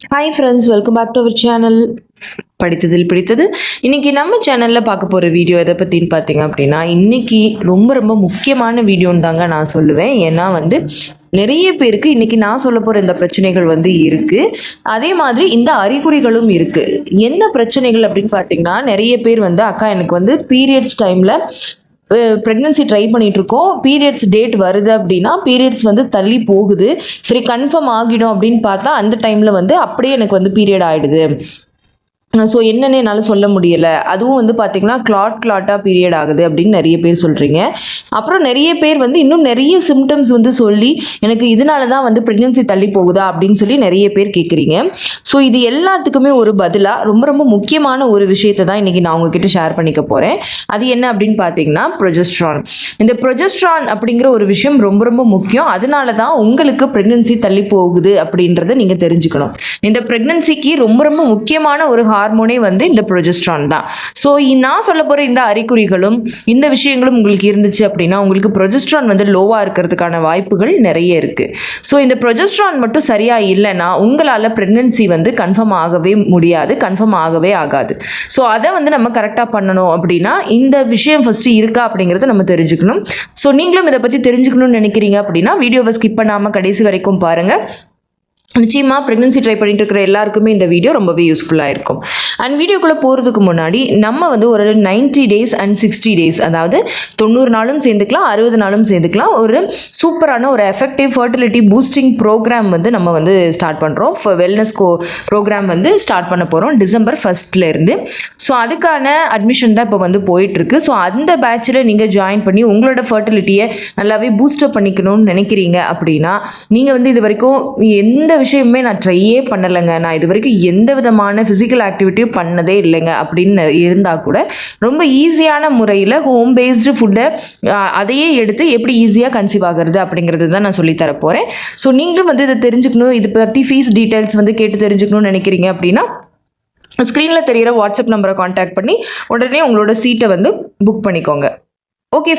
Hi friends welcome back to our channel படித்ததில் பிடித்தது. இன்றைக்கி நம்ம சேனலில் பார்க்க போகிற வீடியோ எதை பற்றின்னு பார்த்தீங்க அப்படின்னா இன்றைக்கி ரொம்ப ரொம்ப முக்கியமான வீடியோன்னு தாங்க நான் சொல்லுவேன். ஏன்னா வந்து நிறைய பேருக்கு இன்றைக்கி நான் சொல்ல போகிற இந்த பிரச்சனைகள் வந்து இருக்குது அதே மாதிரி இந்த அறிகுறிகளும் இருக்குது என்ன பிரச்சனைகள் அப்படின்னு பார்த்தீங்கன்னா நிறைய பேர் வந்து அக்கா எனக்கு வந்து பீரியட்ஸ் டைமில் ப்ரெக்னன்சி ட்ரை பண்ணிட்டு இருக்கோம் பீரியட்ஸ் டேட் வருது அப்படின்னா பீரியட்ஸ் வந்து தள்ளி போகுது. சரி கன்ஃபார்ம் ஆகிடும் அப்படின்னு பார்த்தா அந்த டைமில் வந்து அப்படியே எனக்கு வந்து பீரியட் ஆகிடுது ஸோ என்னன்னு என்னால் சொல்ல முடியலை. அதுவும் வந்து பார்த்திங்கன்னா கிளாட் கிளாட்டாக பீரியட் ஆகுது அப்படின்னு நிறைய பேர் சொல்கிறீங்க அப்புறம் நிறைய பேர் வந்து இன்னும் நிறைய சிம்டம்ஸ் வந்து சொல்லி எனக்கு இதனால தான் வந்து ப்ரெக்னன்சி தள்ளி போகுதா அப்படின்னு சொல்லி நிறைய பேர் கேட்குறீங்க ஸோ இது எல்லாத்துக்குமே ஒரு பதிலாக ரொம்ப ரொம்ப முக்கியமான ஒரு விஷயத்தை தான் இன்றைக்கி நான் உங்ககிட்ட ஷேர் பண்ணிக்க போகிறேன் அது என்ன அப்படின்னு பார்த்தீங்கன்னா ப்ரொஜெஸ்ட்ரான் இந்த ப்ரொஜெஸ்ட்ரான் அப்படிங்கிற ஒரு விஷயம் ரொம்ப ரொம்ப முக்கியம். அதனால தான் உங்களுக்கு ப்ரெக்னன்சி தள்ளி போகுது அப்படின்றத நீங்கள் தெரிஞ்சுக்கணும். இந்த ப்ரெக்னன்சிக்கு ரொம்ப ரொம்ப முக்கியமான ஒரு ஹார்மோனே வந்து இந்த ப்ரொஜெஸ்ட்ரான் தான். ஸோ நான் சொல்ல போகிற இந்த அறிகுறிகளும் இந்த விஷயங்களும் உங்களுக்கு இருந்துச்சு அப்படின்னா உங்களுக்கு ப்ரொஜெஸ்ட்ரான் வந்து லோவாக இருக்கிறதுக்கான வாய்ப்புகள் நிறைய இருக்குது ஸோ இந்த ப்ரொஜெஸ்ட்ரான் மட்டும் சரியாக இல்லைன்னா உங்களால் ப்ரெக்னன்சி வந்து கன்ஃபார்ம் ஆகவே முடியாது கன்ஃபார்ம் ஆகவே ஆகாது. ஸோ அதை வந்து நம்ம கரெக்டாக பண்ணணும் அப்படின்னா இந்த விஷயம் ஃபஸ்ட்டு இருக்கா அப்படிங்கிறத நம்ம தெரிஞ்சுக்கணும். ஸோ நீங்களும் இதை பற்றி தெரிஞ்சுக்கணும்னு நினைக்கிறீங்க அப்படின்னா வீடியோவை ஸ்கிப் பண்ணாமல் கடைசி வரைக்கும் பாருங்கள் நிச்சயமாக ப்ரெக்னன்சி ட்ரை பண்ணிட்டு இருக்கிற எல்லாருக்குமே இந்த வீடியோ ரொம்பவே யூஸ்ஃபுல்லாக இருக்கும். அண்ட் வீடியோக்குள்ளே போகிறதுக்கு முன்னாடி நம்ம வந்து ஒரு 90 டேஸ் அண்ட் சிக்ஸ்டி டேஸ் அதாவது தொண்ணூறு நாளும் சேர்ந்துக்கலாம் அறுபது நாளும் சேர்ந்துக்கலாம் ஒரு சூப்பரான ஒரு எஃபெக்டிவ் ஃபர்டிலிட்டி பூஸ்டிங் ப்ரோக்ராம் வந்து நம்ம வந்து ஸ்டார்ட் பண்ணுறோம் வெல்னஸ் கோ ப்ரோக்ராம் வந்து ஸ்டார்ட் பண்ண போகிறோம் டிசம்பர் ஃபஸ்ட்லேருந்து ஸோ அதுக்கான அட்மிஷன் தான் இப்போ வந்து போயிட்டுருக்கு. ஸோ அந்த பேட்சில் நீங்கள் ஜாயின் பண்ணி உங்களோட ஃபர்டிலிட்டியை நல்லாவே பூஸ்டப் பண்ணிக்கணும்னு நினைக்கிறீங்க அப்படின்னா நீங்கள் வந்து இது வரைக்கும் எந்த விஷயமுமே நான் ட்ரையே பண்ணலைங்க. நான் இது வரைக்கும் எந்த விதமான ஃபிசிக்கல் ஆக்டிவிட்டியும் பண்ணதே இல்லைங்க. அப்படின்னு இருந்தால் கூட ரொம்ப ஈஸியான முறையில் ஹோம் பேஸ்டு ஃபுட்டை அதையே எடுத்து எப்படி ஈஸியாக கன்சீவ் ஆகிறது அப்படிங்கிறது தான் நான் சொல்லித் போகிறேன் ஸோ நீங்களும் வந்து இதை தெரிஞ்சுக்கணும். இது பற்றி ஃபீஸ் டீட்டெயில்ஸ் வந்து கேட்டு தெரிஞ்சுக்கணும்னு நினைக்கிறீங்க அப்படின்னா ஸ்க்ரீனில் தெரிகிற வாட்ஸ்அப் நம்பரை காண்டாக்ட் பண்ணி உடனே உங்களோட சீட்டை வந்து புக் பண்ணிக்கோங்க. ஓகே